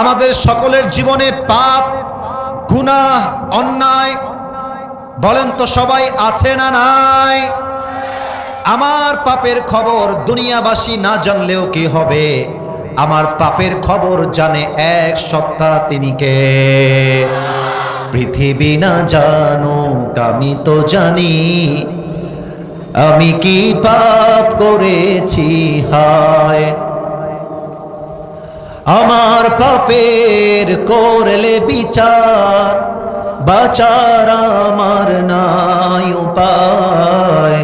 আমাদের সকলের জীবনে পাপ, গুনাহ, অন্যায়, বলেন তো সবাই আছে না নাই? আমার পাপের খবর দুনিয়াবাসী না জানলেও কি হবে? আমার পাপের খবর জানে এক সত্তা তিনি কে? পৃথিবী না জানুক, আমি তো জানি। আমি কি পাপ করেছি? হায় আমার পাপের করলে বিচার, বাচার আমার নাই উপায়।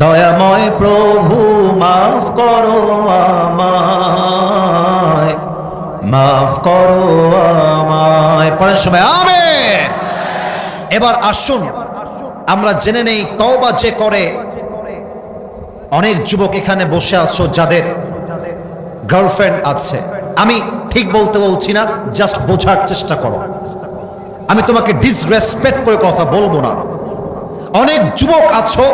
দয়াময় প্রভু, মাফ করো আমায়, মাফ করো আমায়। পরের সময় আমে এবার আসুন, আমরা জেনে নেই, তওবা যে করে অনেক যুবক এখানে বসে আছো যাদের গার্লফ্রেন্ড আছে। আমি ঠিক বলতে বলছি না জাস্ট বোঝার চেষ্টা করো। আমি তোমাকে ডিসরেসপেক্ট করে কথা বলব না। অনেক যুবক আছো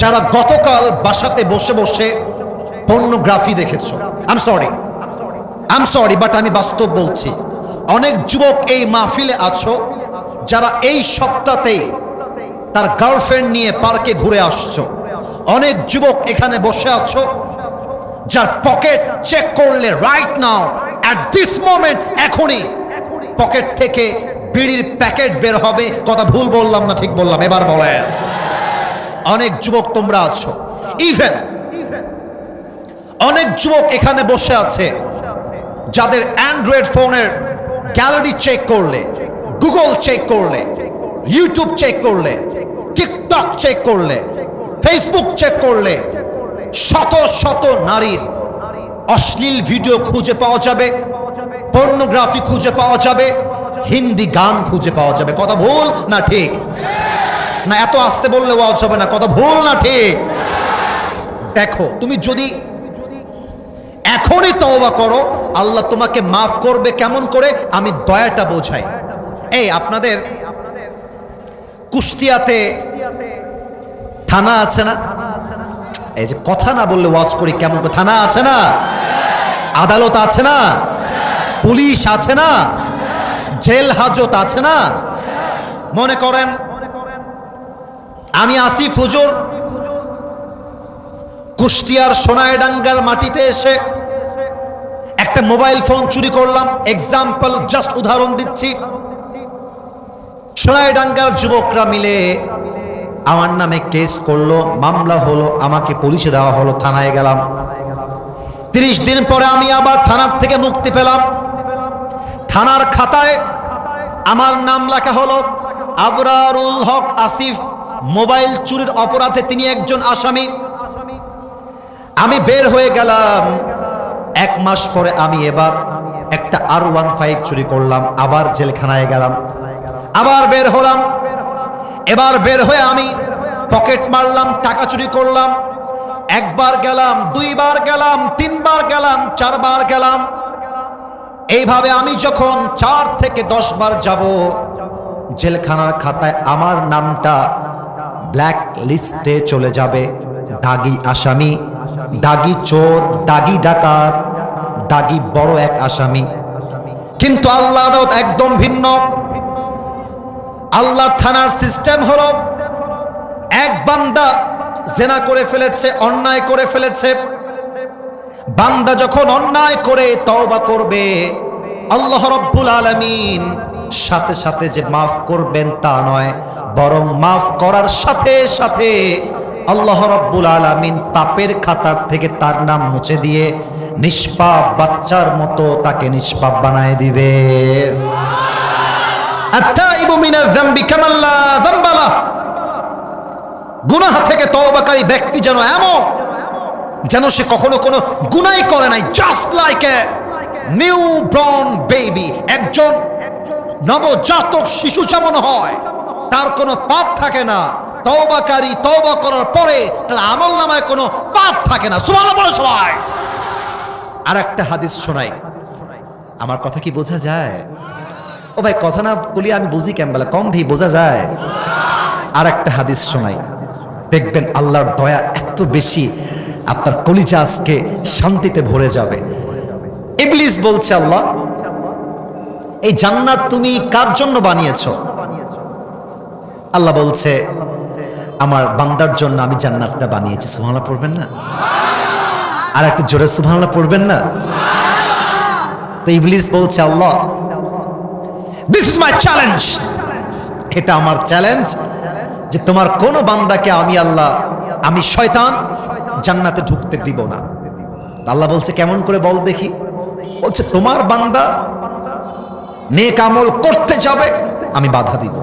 যারা গতকাল বাসাতে বসে বসে পর্নোগ্রাফি দেখেছ। I'm sorry I'm sorry but আমি বাস্তব বলছি। অনেক যুবক এই মাহফিলে আছো যারা এই সপ্তাহতেই তার গার্লফ্রেন্ড নিয়ে পার্কে ঘুরে আসছো। অনেক যুবক এখানে বসে আছো যার পকেট চেক করলে right now at this moment এখনই পকেট থেকে বিড়ির প্যাকেট বের হবে। কথা ভুল বললাম না, ঠিক বললাম, এবার বলেন। অনেক যুবক তোমরা আছো। ইভেন অনেক যুবক এখানে বসে আছে, যাদের অ্যান্ড্রয়েড ফোনের গ্যালারি চেক করলে গুগল চেক করলে ইউটিউব চেক করলে টিকটক চেক করলে ফেসবুক চেক করলে শত শত নারীর অশ্লীল ভিডিও খুঁজে পাওয়া যাবে পর্নোগ্রাফি খুঁজে পাওয়া যাবে, হিন্দি গান খুঁজে পাওয়া যাবে। কথা ভুল না ঠিক? না, এত আসতে বললে ওয়াজ হবে না। কথা ভুল না ঠিক? দেখো, তুমি যদি এখনই তওবা করো, আল্লাহ তোমাকে মাফ করবে কেমন করে? আমি দয়াটা বোঝাই। এই, আপনাদের কুষ্টিয়াতে থানা আছে না? এই যে কথা না বললে ওয়াজ করি, কেমন থানা আছে না? আদালত আছে না? পুলিশ আছে না? জেল হাজত আছে না? মনে করেন, আমি আসিফ হুজুর, কুষ্টিয়ার সোনাইডাঙ্গার মাটিতে এসে একটা মোবাইল ফোন চুরি করলাম। এক্সাম্পল জাস্ট উদাহরণ দিচ্ছি। সোনাইডাঙ্গার যুবকরা মিলে আমার নামে কেস করল, মামলা হলো, আমাকে পুলিশে দেওয়া হলো, থানায় গেলাম। তিরিশ দিন পরে আমি আবার থানার থেকে মুক্তি পেলাম। থানার খাতায় আমার নাম লেখা হলো, আবরারুল হক আসিফ, মোবাইল চুরির অপরাধে তিনি একজন আসামি। আমি বের হয়ে গেলাম। এক মাস পরে আমি এবার একটা আর ওয়ান ফাইভ চুরি করলাম, আবার জেলখানায় গেলাম। আবার বের হলাম। এবার বের হয়ে আমি পকেট মারলাম, টাকা চুরি করলাম। একবার গেলাম, দুইবার গেলাম, তিনবার গেলাম, চারবার গেলাম। এইভাবে আমি যখন চার থেকে দশ বার যাব, জেলখানার খাতায় আমার নামটা ব্ল্যাক লিস্টে চলে যাবে। দাগি আসামি, দাগি চোর, দাগি ডাকাত, দাগি বড় এক আসামি। কিন্তু আল্লাহ একদম ভিন্ন। আল্লাহ থানার সিস্টেম হলো, এক বান্দা জেনা করে ফেলেছে, অন্যায় করে ফেলেছে। বান্দা যখন অন্যায় করে, তওবা করবে। আল্লাহ রব্বুল আলামিন সাথে সাথে যে মাফ করবেন তা নয়, বরং মাফ করার সাথে সাথে আল্লাহ রব্বুল আলামিন পাপের খাতার থেকে তার নাম মুছে দিয়ে নিষ্পাপ বাচ্চার মতো তাকে নিষ্পাপ বানায় দিবে। গুনাহ থেকে তওবাকারী ব্যক্তি যেন এমন, যেন সে কখনো কোনো গুনাই করে নাই just like a new born baby একজন নবজাতক শিশু যেমন হয়, তার কোনো পাপ থাকে না। তওবাকারী তওবা করার পরে তার আমল নামায় কোনো পাপ থাকে না। বলো সবাই। আর একটা হাদিস শোনাই। আমার কথা কি বোঝা যায়? ও ভাই, কথা না বলি আমি বুঝি কেমন বেলা? কম দিয়ে বোঝা যায়। আর একটা হাদিস শোনাই। দেখবেন আল্লাহর দয়া এত বেশি, আপনার কলিজা আজকে শান্তিতে ভরে যাবে। ইবলিস বলছে, আল্লাহ, এই জান্নাত তুমি কার জন্য বানিয়েছো? আল্লাহ বলছে, আমার বান্দার জন্য আমি জান্নাতটা বানিয়েছি। সুবহানাল্লাহ পড়বেন না? আর একটু জোরে সুবহানাল্লাহ পড়বেন না? তো ইবলিস বলছে, আল্লাহ দিস ইজ মাই চ্যালেঞ্জ এটা আমার চ্যালেঞ্জ যে তোমার কোন বান্দাকে আমি আল্লাহ, আমি শয়তান জান্নাতে ঢুকতে দিব না। আল্লাহ বলছে, কেমন করে বল দেখি? বলছে, তোমার বান্দা নেক আমল করতে যাবে, আমি বাধা দিব।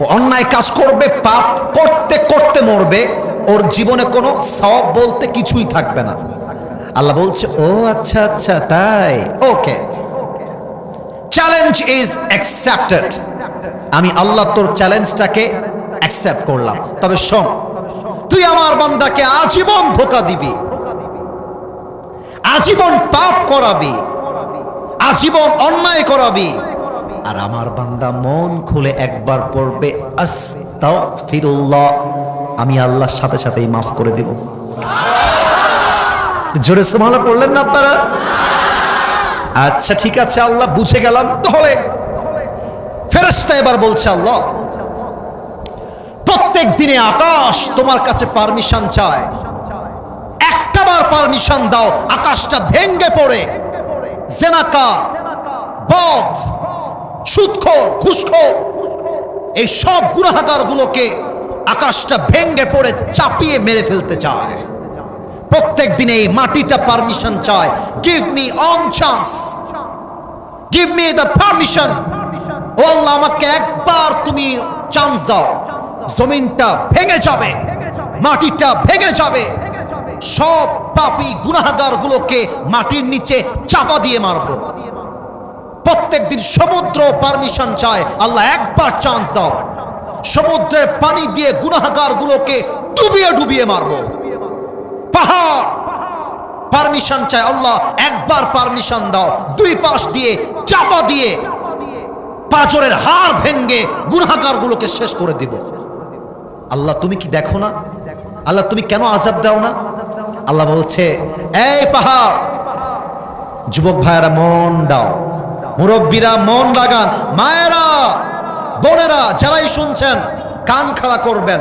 ও অন্যায় কাজ করবে, পাপ করতে করতে মরবে, ওর জীবনে কোনো সব বলতে কিছুই থাকবে না। আল্লাহ বলছে, ও আচ্ছা আচ্ছা তাই ওকে চ্যালেঞ্জ ইজ অ্যাকসেপ্টেড আমি আল্লাহ তোর চ্যালেঞ্জটাকে অ্যাকসেপ্ট করলাম। তবে শোন, তুই আমার বান্দাকে আজীবন ধোকা দিবি। আজীবন পাপ করাবি। আজীবন অন্যায় করাবি। আর আমার বান্দা মন খুলে একবার পড়বে, আস্তাগফিরুল্লাহ। আমি আল্লাহর সাথে সাথেই মাফ করে দেব। জোরে সুবহানাল্লাহ পড়লেন না আপনারা? আচ্ছা ঠিক আছে, আল্লাহ বুঝে গেলাম। তাহলে ফেরেশতা এবার বলছে, আল্লাহ, প্রত্যেক দিনে আকাশ তোমার কাছে পারমিশন চায়। একটাবার পারমিশন দাও, আকাশটা ভেঙ্গে পড়ে। জেনাকার, বদ সুদখোর ঘুষখোর, এই সব গুণাহাগার গুলোকে আকাশটা ভেঙ্গে পড়ে, চাপিয়ে মেরে ফেলতে চায়। প্রত্যেক দিনে এই মাটিটা পারমিশন চায়। Give me on chance give me the permission ও আল্লাহ, আমাকে একবার তুমি চান্স দাও। জমিনটা ভেঙে যাবে। মাটিটা ভেঙে যাবে। সব পাপি গুনাহগার গুলোকে মাটির নিচে চাপা দিয়ে মারবো। প্রত্যেক দিন সমুদ্র পারমিশন চায়। আল্লাহ, একবার চান্স দাও। সমুদ্রের পানি দিয়ে গুনাহগার গুলোকে ডুবিয়ে ডুবিয়ে মারবো। পাহাড়। পারমিশন চায় আল্লাহ, একবার পারমিশন দাও। দুই পাশ দিয়ে চাপা দিয়ে পাঁচরের হাড় ভেঙ্গে গুনাহগার গুলোকে শেষ করে দিব। আল্লাহ, তুমি কি দেখো না? আল্লাহ, তুমি কেন আজাব দাও না? আল্লাহ বলছে, এই পাহাড়, যুবক ভাইয়েরা, মন দাও। মুরব্বীরা, মন লাগান। মায়েরা, বোনেরা, যারাই শুনছেন, কান খাড়া করবেন।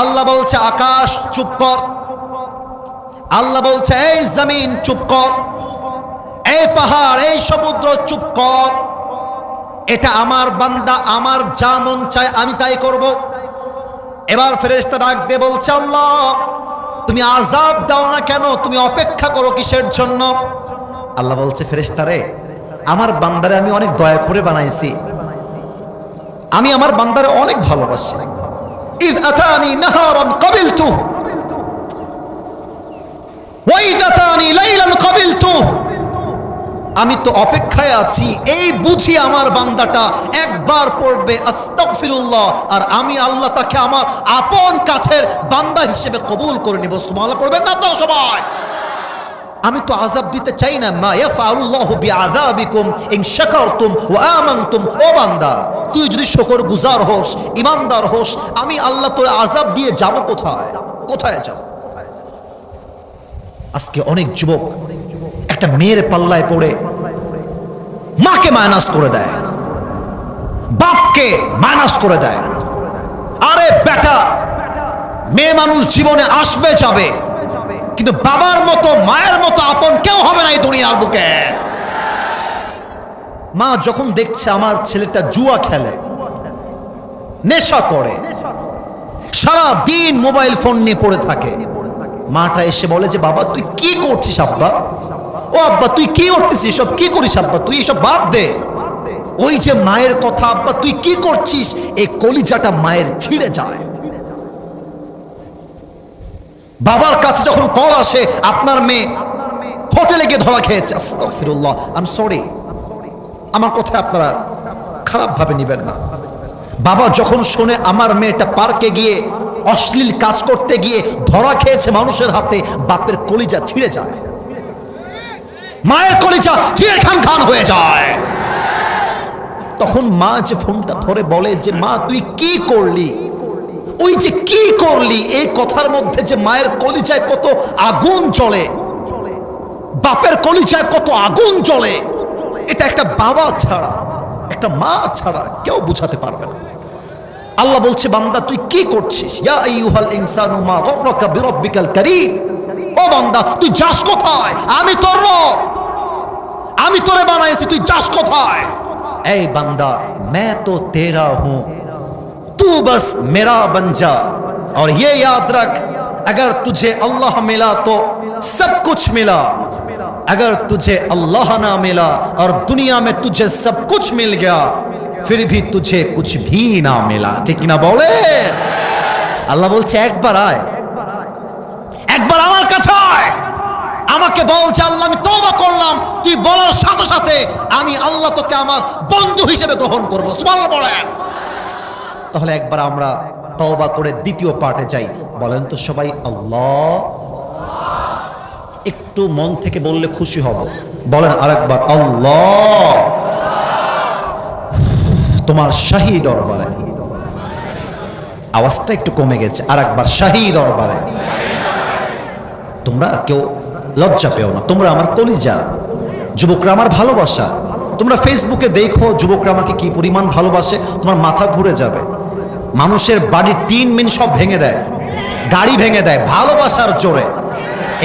আল্লাহ বলছে, আকাশ, চুপ কর। আল্লাহ বলছে, এই জমিন চুপ কর, এই পাহাড়, এই সমুদ্র চুপ কর। এটা আমার বান্দা, আমার যা মন চায় আমি তাই করব। এবার ফেরেশতা ডাক দিয়ে বলছে, আল্লাহ, তুমি আজাব দাও না কেন? তুমি অপেক্ষা করো কিসের জন্য? আল্লাহ বলছে ফেরেশতারে আমার বান্দারে আমি অনেক দয়া করে বানাইছি। আমি আমার বান্দারে অনেক ভালোবাসি। ইদ আতানি নাহারান কাবিলতু আমি তো অপেক্ষায় আছি, এই বুঝি আমার বান্দাটা একবার পড়বে, আস্তাগফিরুল্লাহ, আর আমি আল্লাহ তাকে আমার আপন কাছের বান্দা হিসেবে কবুল করে নিব। সুবহানাল্লাহ, পড়বেন না আপনারা সবাই? আমি তো আযাব দিতে চাই না, মা ইয়াফআলুল্লাহু বিআযাবিকুম ইন শাকারতুম ওয়া আমানতুম। ও বান্দা, তুই যদি শুকর গুজার হোস ইমানদার হোস, আমি আল্লাহ তোর আযাব দিয়ে যাব কোথায়? কোথায় যাব? আজকে অনেক যুবক একটা মেয়ের পাল্লায় পড়ে মাকে মাইনাস করে দেয়, বাপকে মাইনাস করে দেয়। আরে বেটা, মেয়ে মানুষ জীবনে আসবে, যাবে। কিন্তু বাবার মতো, মায়ের মতো আপন কেউ হবে না এই দুনিয়ার বুকে। মা যখন দেখছে আমার ছেলেটা জুয়া খেলে, নেশা করে সারা দিন মোবাইল ফোন নিয়ে পড়ে থাকে মাটা এসে বলে যে, বাবা, তুই কি করছিস আব্বা? ও আব্বা, তুই কি করতেছিস সব কি করিস আব্বা? তুই এসব বাদ দে। ওই যে মায়ের কথা, আব্বা, তুই কি করছিস? এই কলিজাটা মায়ের ছিঁড়ে যায়। বাবার কাছে যখন কল আসে, আপনার মেয়ে হোটেলে গিয়ে ধরা খেয়েছে। আস্তাগফিরুল্লাহ আই এম সরি আমার কথা আপনারা খারাপ ভাবে নেবেন না। বাবা যখন শোনে, আমার মেয়েটা পার্কে গিয়ে অশ্লীল কাজ করতে গিয়ে ধরা খেয়েছে মানুষের হাতে, বাপের কলিজা ছিঁড়ে যায়। মায়ের কলিজা ছিঁড়ে খান খান হয়ে যায়। তখন মা যে ফোনটা ধরে বলে যে, মা, তুই কি করলি? ওই যে কি করলি? এই কথার মধ্যে যে মায়ের কলিজায় কত আগুন চলে বাপের কলিজায় কত আগুন চলে এটা একটা বাবা ছাড়া, একটা মা ছাড়া কেউ বুঝাতে পারবে না। আল্লাহ বলছে، বান্দা، তুই কি করছিস? ও বান্দা، তুই যাস কোথায়? আমি তোর রব। আমি তোরে বানাইছি، তুই যাস কোথায়? اے بندہ میں تو تیرا ہوں تو بس میرا بن جا اور یہ یاد رکھ اگر تجھے اللہ ملا تو سب کچھ ملا اگر تجھے اللہ نہ ملا اور دنیا میں تجھے سب کچھ مل گیا ফির ভি তুঝে কুছ ভি না মেলা। ঠিক না বলে? আল্লাহ বলছে, একবার আয়। একবার আমার কাছে আয়। আমাকে বল যে আল্লাহ, আমি তবা করলাম। তুই বলার সাথে সাথে আমি আল্লাহ তোকে আমার বন্ধু হিসেবে গ্রহণ করব। বলেন। তাহলে একবার আমরা তবা করে দ্বিতীয় পার্টে যাই। বলেন তো সবাই, আল্লাহ। একটু মন থেকে বললে খুশি হব। বলেন আরেকবার, আল্লাহ। তোমার শাহী দরবারে। আওয়াজটা একটু কমে গেছে আর একবার শাহী দরবারে। তোমরা কেউ লজ্জা পেও না, তোমরা আমার কলিজা। যুবকরা আমার ভালোবাসা। তোমরা ফেসবুকে দেখো, যুবকরা আমাকে কি পরিমাণ ভালোবাসে, তোমার মাথা ঘুরে যাবে। মানুষের বাড়ির তিন মিন সব ভেঙে দেয়, গাড়ি ভেঙে দেয়, ভালোবাসার জোরে।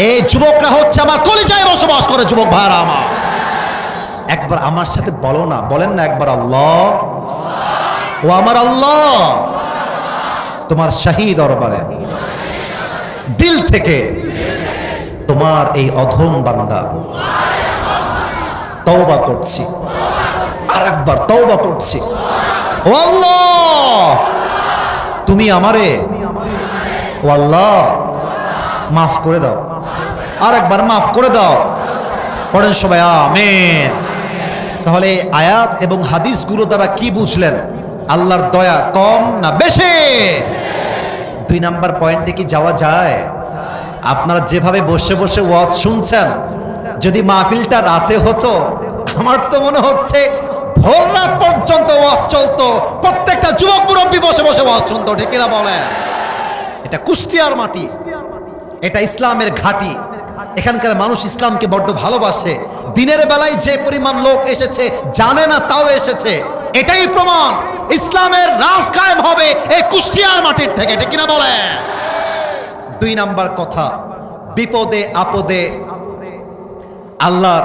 এই যুবকরা হচ্ছে আমার কলিজায় বসবাস করে, যুবক ভাইরা আমার। একবার আমার সাথে বলো না, বলেন না একবার আল্লাহ। ও আমার আল্লাহ। তোমার শাহী দরবারে। দিল থেকে তোমার এই অধম বান্দা। তওবা করছি। আর একবার তওবা করছি। ও আল্লাহ, তুমি আমারে, ও আল্লাহ, মাফ করে দাও। আর একবার মাফ করে দাও। পড়েন সবাই, আমেন। তাহলে আয়াত এবং হাদিসগুলো দ্বারা কি বুঝলেন? আল্লাহর দয়া কম না বেশি? দুই নাম্বার পয়েন্টে কি যাওয়া যায়? আপনারা যেভাবে বসে বসে ওয়াজ শুনছেন, যদি মাহফিলটা রাতে হতো, আমার তো মনে হচ্ছে ভোর রাত পর্যন্ত ওয়াজ চলতো, প্রত্যেকটা যুবক মুরব্বী বসে বসে ওয়াজ শুনতো, ঠিক কিনা বলেন? এটা কুষ্টিয়ার মাটি, এটা ইসলামের ঘাঁটি। এখানকার মানুষ ইসলামকে বড্ড ভালোবাসে। দিনের বেলায় যে পরিমাণ লোক এসেছে, জানে না তাও এসেছে। এটাই প্রমাণ। ইসলামের রাজ কায়েম হবে এই কুষ্টিয়ার মাটির থেকে, ঠিক কিনা বলে দুই নাম্বার কথা, বিপদে আপদে আল্লাহর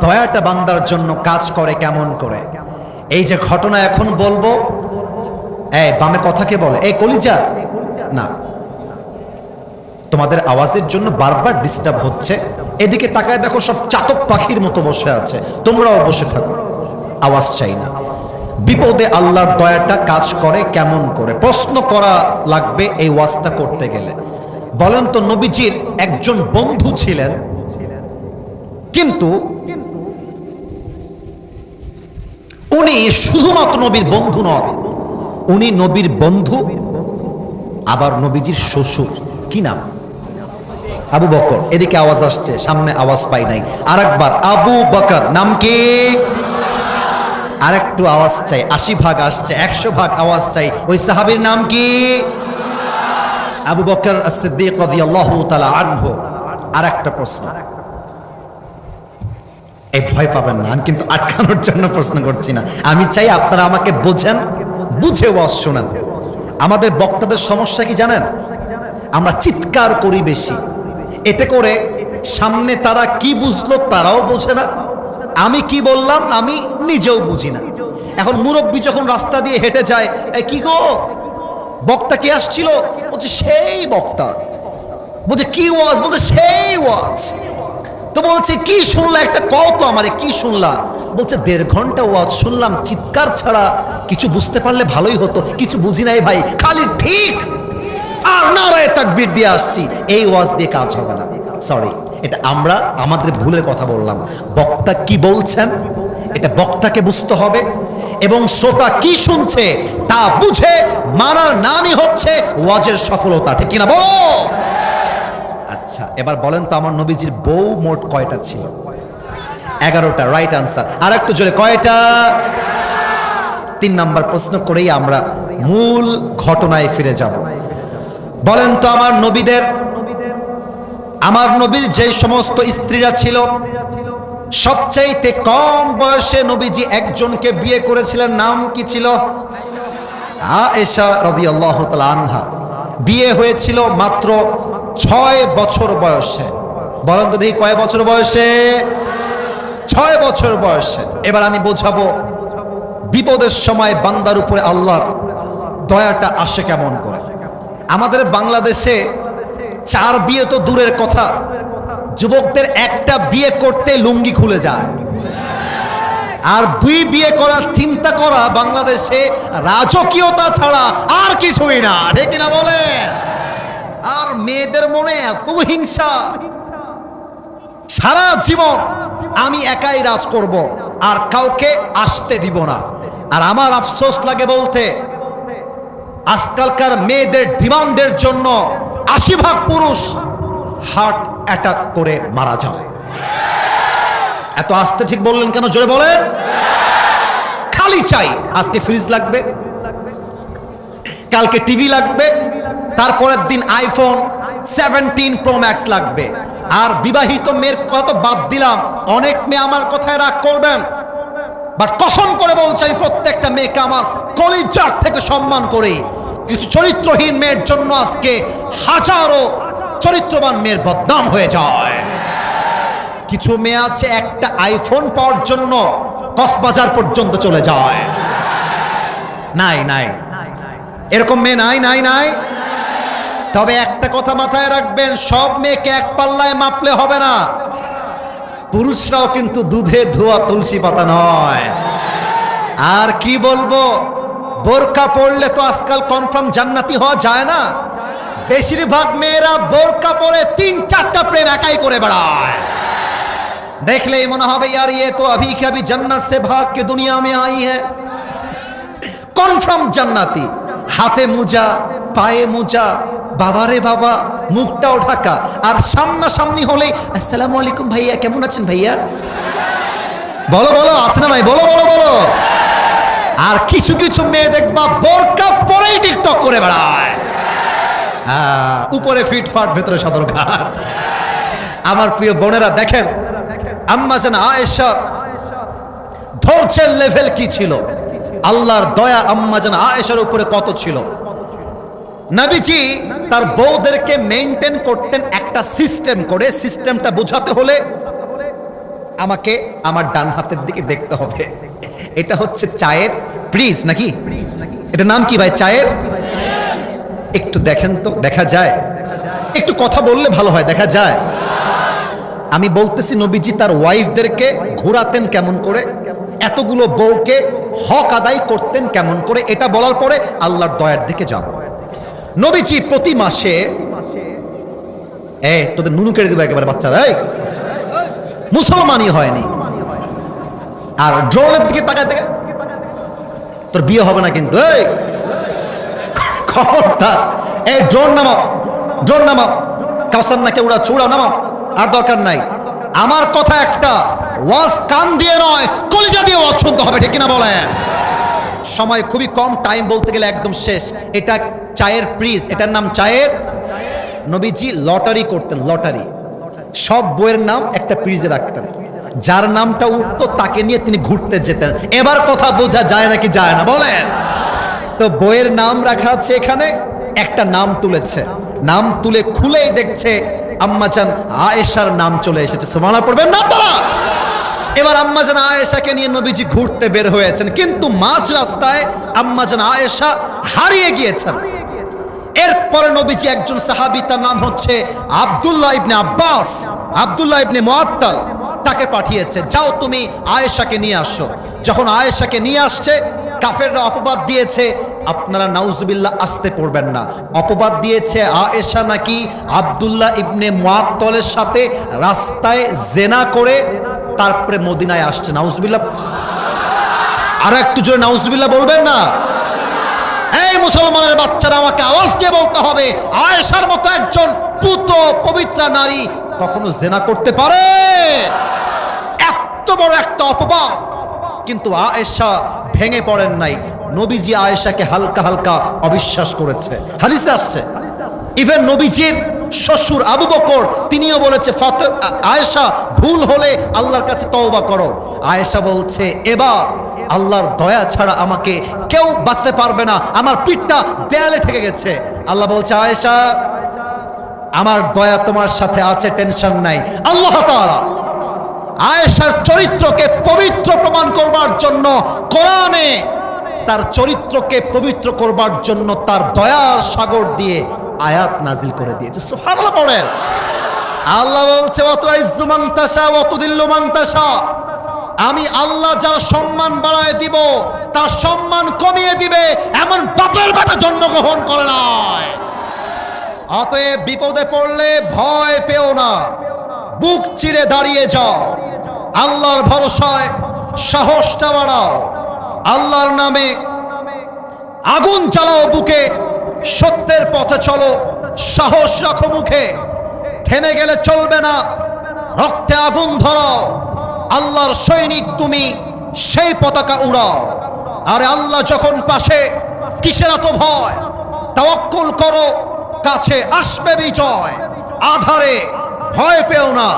দয়াটা বান্দার জন্য কাজ করে কেমন করে? এই যে ঘটনা এখন বলব, এই বামে কথা কে বলে? এই কলিজা? না। তোমাদের আওয়াজের জন্য বারবার ডিস্টার্ব হচ্ছে। এদিকে তাকায় দেখো সব চাতক পাখির মতো বসে আছে। তোমরাও বসে থাকো। আওয়াজ চাই না। বিপদে আল্লাহর দয়াটা কাজ করে কেমন করে? প্রশ্ন করা লাগবে এই ওয়াজটা করতে গেলে। বলেন তো নবীজির একজন বন্ধু ছিলেন, কিন্তু উনি শুধুমাত্র নবীর বন্ধু নন, উনি নবীর বন্ধু, আবার নবীজির শ্বশুর। কি নাম? আবু বকর। এদিকে আওয়াজ আসছে, সামনে আওয়াজ পাই নাই। আরেকবার, আবু বকর, নাম কি? আরেকটু আওয়াজ চাই, আশি ভাগ আসছে, একশো ভাগ আওয়াজ চাই। ওই সাহাবীর নাম কি? আবু বকর সিদ্দিক রাদিয়াল্লাহু তাআলা আনহু। আরেকটা প্রশ্ন। এই ভয় পাবেন না, আমি কিন্তু আটকানোর জন্য প্রশ্ন করছি না। আমি চাই আপনারা আমাকে বোঝেন, বুঝে ওয়াজ শোনেন। আমাদের বক্তাদের সমস্যা কি জানেন? আমরা চিৎকার করি বেশি। এতে করে সামনে তারা কি বুঝলো তারাও বোঝে না। আমি কি বললাম? আমি নিজেও বুঝি না। এখন মুরব্বী যখন রাস্তা দিয়ে হেঁটে যায় "এই কি গো? বক্তা কে আসছিল? বলছে, সেই বক্তা। বলছে, কি ওয়াজ? বলছে, সেই ওয়াজ। তো বলছে, কি শুনলা? একটা কও তো আমারে, কি শুনলা? বলছে, দেড় ঘণ্টা ওয়াজ শুনলাম, চিৎকার ছাড়া কিছু বুঝতে পারলে ভালোই হতো। কিছু বুঝি নাই ভাই, খালি ঠিক। আর নারায় তাকবীর দিয়ে আসছি। এই ওয়াজ দিয়ে কাজ হবে না। সরি এটা আমরা আমাদের ভুলের কথা বললাম। বক্তা কি বলছেন? এটা বক্তাকে বুঝতে হবে এবং শ্রোতা কি শুনছে তা বুঝে মানার নামই হচ্ছে ওয়াজের সফলতা। ঠিক কিনা বলো? আচ্ছা এবার বলেন তো আমার নবীজির বউ মোট কয়টা ছিল? এগারোটা রাইট আনসার আর একটু জোরে, কয়টা? তিন নাম্বার প্রশ্ন করেই আমরা মূল ঘটনায় ফিরে যাব। বলেন তো আমার নবীদের আমার নবীর যে সমস্ত স্ত্রীরা ছিল, সবচাইতে কম বয়সে নবীজি একজনকে বিয়ে করেছিলেন, নাম কি ছিল? আয়েশা রাদিয়াল্লাহু তাআলা আনহা। বিয়ে হয়েছিল মাত্র ছয় বছর বয়সে। তো দেখি কয় বছর বয়সে? ছয় বছর বয়সে। এবার আমি বোঝাবো, বিপদের সময় বান্দার উপরে আল্লাহর দয়াটা আসে কেমন করে? আমাদের বাংলাদেশে চার বিয়ে তো দূরের কথা। যুবকদের একটা বিয়ে করতে লুঙ্গি খুলে যায়। আর দুই বিয়ে করার চিন্তা করা বাংলাদেশে রাজকীয়তা ছাড়া আর কিছুই না, ঠিক না বলে আর মেয়েদের মনে এত হিংসা। সারা জীবন আমি একাই রাজ করব, আর কাউকে আসতে দিব না। আর আমার আফসোস লাগে বলতে, আজকালকার মেয়েদের ডিমান্ডের জন্য আশি ভাগ পুরুষ হার্ট অ্যাটাক করে মারা যায়। এত আসতে ঠিক বললেন কেন? জোরে বলেন। খালি চাই। আজকে ফ্রিজ লাগবে। কালকে টিভি লাগবে। তারপরের দিন আইফোন সেভেন্টিন প্রো ম্যাক্স লাগবে। আর বিবাহিত মেয়ের কত বাদ দিলাম। অনেক মেয়ে আমার কথায় রাগ করবেন। বাট কসম করে বলছি প্রত্যেকটা মেয়েকে আমার কলিজার থেকে সম্মান করি। কিছু চরিত্রহীন মেয়ের জন্য আজকে হাজারো চরিত্রবান মেয়ের বদনাম হয়ে যায়। কিছু মেয়ে আছে, একটা আইফোন পাওয়ার জন্য কক্সবাজার পর্যন্ত চলে যায়। নাই নাই। এরকম মেয়ে নাই নাই নাই। তবে একটা কথা মাথায় রাখবেন, সব মেয়েকে এক পাল্লায় মাপলে হবে না। পুরুষরাও কিন্তু দুধে ধোয়া তুলসী পাতা নয়। আর কি বলব বোরকা পড়লে তো আজকাল কনফার্ম জান্নাতি হওয়া যায় না। বেশিরভাগ মেয়েরা বোরকা পরে তিন চারটা প্রেম একাই করে বেড়ায় देखले मना হবে यार ये तो अभी के अभी जन्नत से भाग के दुनिया में आई है কনফার্ম জান্নাতি হাতে মোজা পায়ে মোজা বাবারে বাবা মুখটাও ঢাকা আর সামনাসামনি হলে আসসালামু আলাইকুম ভাইয়া কেমন আছেন ভাইয়া বলো বলো আছে না নাই বলো বলো বলো আর কিছু কিছু মেয়ে দেখবা বোরকা পরেই টিকটক করে বেড়ায় হ্যাঁ, উপরে ফিটফাট, ভেতরে সদরঘাট আমার প্রিয় বোনেরা, দেখেন, আম্মা যেন আয়েশা, ধৈর্যের লেভেল কি ছিল? আল্লাহর দয়া আম্মা যেন আয়েশার উপরে কত ছিল? নবীজি তার বউদেরকে মেনটেন করতেন একটা সিস্টেম করে। সিস্টেমটা বোঝাতে হলে আমাকে আমার ডান হাতের দিকে দেখতে হবে। এটা হচ্ছে চায়ের প্রিজ নাকি? এটা নাম কি ভাই? চায়ের একটু দেখেন তো, দেখা যায়। একটু কথা বললে ভালো হয়, দেখা যায়। আমি বলতেছি, নবীজি তার ওয়াইফদেরকে ঘোরাতেন কেমন করে? এতগুলো বউকে হক আদায় করতেন কেমন করে? এটা বলার পরে আল্লাহর দয়ার দিকে যাব। নবীজি প্রতি মাসে এ তোদের নুনু কেড়ে দেবো একেবারে বাচ্চারা, এই। মুসলমানই হয়নি। আর ড্রোনের দিকে তাকায় থেকে তোর বিয়ে হবে না কিন্তু, এই। খবরদার। এই ড্রোন নামাও ড্রোন নামাও। কাউসার নাকে উড়া, চুড়াও, নামাও। আর দরকার নাই। আমার কথা একটা, ওয়াজ কান দিয়ে নয়, কলিজা দিয়ে ওয়াজ শুনতে হবে, ঠিক কিনা বলেন? সময় খুবই কম টাইম বলতে গেলে একদম শেষ। এটা চায়ের প্রিজ এটার নাম চায়ের? নবীজি লটারি করতেন, লটারি। সব বইয়ের নাম একটা প্রিজে রাখতেন। যার নামটা উঠতো, তাকে নিয়ে তিনি ঘুরতে যেতেন। এবার কথা বোঝা যায় নাকি যায় না, বলেন? তো বইয়ের নাম রাখা আছে এখানে। একটা নাম তুলেছে। নাম তুলে খুলেই দেখছে আম্মাজান আয়েশার নাম চলে এসেছে। সুমানা পড়বেন না তারা এবার আম্মাজান আয়েশাকে নিয়ে নবীজি ঘুরতে বের হয়েছেন। কিন্তু মাঝ রাস্তায় আম্মাজান আয়েশা হারিয়ে গিয়েছেন। এরপরে নবীজি একজন সাহাবী, তার নাম হচ্ছে আব্দুল্লাহ ইবনে আব্বাস। আব্দুল্লাহ ইবনে মুআত্তাল তাকে পাঠিয়েছে। যাও তুমি আয়েশাকে নিয়ে আসো। যখন আয়েশাকে নিয়ে আসছে, কাফেররা অপবাদ দিয়েছে আপনারা নাউজুবিল্লাহ আসতে পড়বেন না। অপবাদ দিয়েছে আয়েশা নাকি আব্দুল্লাহ ইবনে মুআত্তলের সাথে রাস্তায় জেনা করে তারপরে মদিনায় আসছে। নাউজুবিল্লাহ। আর একটু জোরে নাউজুবিল্লাহ বলবেন না? এই মুসলমানের বাচ্চারা আমাকে আওয়াজ দিয়ে বলতে হবে, আয়েশার মতো একজন পুত পবিত্রা নারী কখনো জেনা করতে পারে? এত বড় একটা অপবাদ। কিন্তু আয়েশা ভেঙে পড়েন নাই। নবীজি আয়েশাকে হালকা হালকা অবিশ্বাস করেছে। হাদিসে আসছে ইভেন নবীজির শ্বশুর আবু বকর, তিনিও বলেছে, ফত, আয়েশা, ভুল হলে আল্লাহর কাছে তওবা করো। আয়েশা বলছে, এবার আল্লাহর দয়া ছাড়া আমাকে কেউ বাঁচতে পারবে না। আমার পিঠটা দেয়ালে ঠেকে গেছে। আল্লাহ বলছে, আয়েশা, আমার দয়া তোমার সাথে আছে, টেনশন নাই। আল্লাহ তাআলা আয়েশার চরিত্রকে পবিত্র প্রমাণ করবার জন্য কোরআনে তার চরিত্রকে পবিত্র করবার জন্য তার দয়ার সাগর দিয়ে আয়াত নাজিল করে দিয়েছে। পড়েন। আল্লাহ বলছে অত ইজ্জু মাংতাসা অত দিল্লু আমি আল্লাহ যার সম্মান বাড়ায় দিব, তার সম্মান কমিয়ে দিবে, এমন বাপের বেটা জন্মগ্রহণ করে নয় অতএব বিপদে পড়লে ভয় পেও না, বুক চিরে দাঁড়িয়ে যাও। আল্লাহর ভরসায় সাহসটা বাড়াও। আল্লাহর নামে আগুন চালাও বুকে, সত্যের পথে চলো, সাহস রাখো মুখে। থেমে গেলে চলবে না, রক্তে আগুন ধরাও, আল্লাহর সৈনিক তুমি, সেই পতাকা উড়াও। আরে আল্লাহ যখন পাশে, কিসের এত ভয়? তাওয়াক্কুল করো, কাছে আসবে বিজয়। আধারে ভয় পেও না,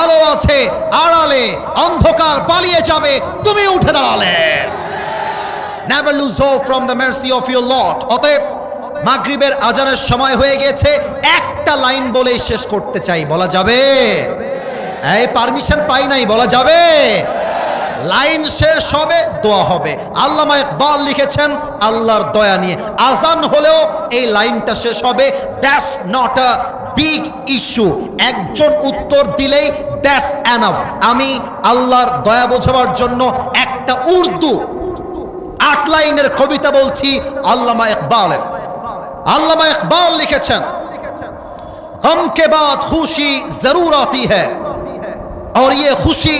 আলো আছে, আড়ালে অন্ধকার পালিয়ে যাবে, তুমি উঠে দাঁড়ালে। Never lose hope from the mercy of your Lord. অতএব মাগরিবের আজানের সময় হয়ে গেছে। একটা লাইন বলেই শেষ করতে চাই। বলা যাবে? এই পারমিশন পাই নাই। বলা যাবে? লাইন শেষ হবে, দোয়া হবে। আল্লামা ইকবাল লিখেছেন, আল্লাহর দয়া নিয়ে। আজান হলেও এই লাইনটা শেষ হবে। That's not a big issue একজন উত্তর দিলেই দ্যাটস অ্যানাফ আমি আল্লাহর দয়া বোঝাবার জন্য একটা উর্দু আট লাইনের কবিতা বলছি، আল্লামা ইকবালের। علامہ اقبال لکھے چھن غم کے بعد خوشی ضرور آتی ہے اور یہ خوشی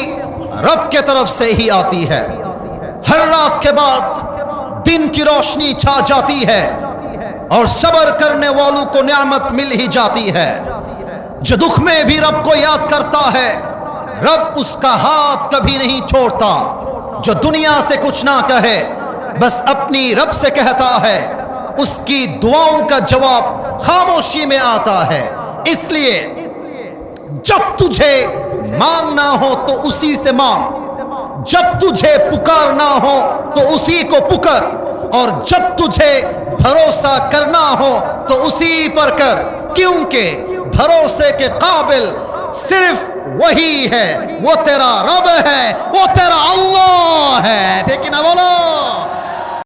رب کے طرف سے ہی آتی ہے ہر رات کے بعد دن کی روشنی چھا جاتی ہے اور صبر کرنے والوں کو نعمت مل ہی جاتی ہے جو دکھ میں بھی رب کو یاد کرتا ہے، رب اس کا ہاتھ کبھی نہیں چھوڑتا۔ جو دنیا سے کچھ نہ کہے بس اپنی رب سے کہتا ہے، اس کی دعاؤں کا جواب خاموشی میں آتا ہے۔ اس لیے، جب تجھے مانگنا ہو تو اسی سے مانگ۔ جب تجھے پکارنا ہو تو اسی کو پکر۔ اور جب تجھے بھروسہ کرنا ہو تو اسی پر کر۔ کیونکہ بھروسے کے قابل صرف وہی ہے۔ وہ تیرا رب ہے، وہ تیرا اللہ ہے۔ ٹھیک ہے نا بولو؟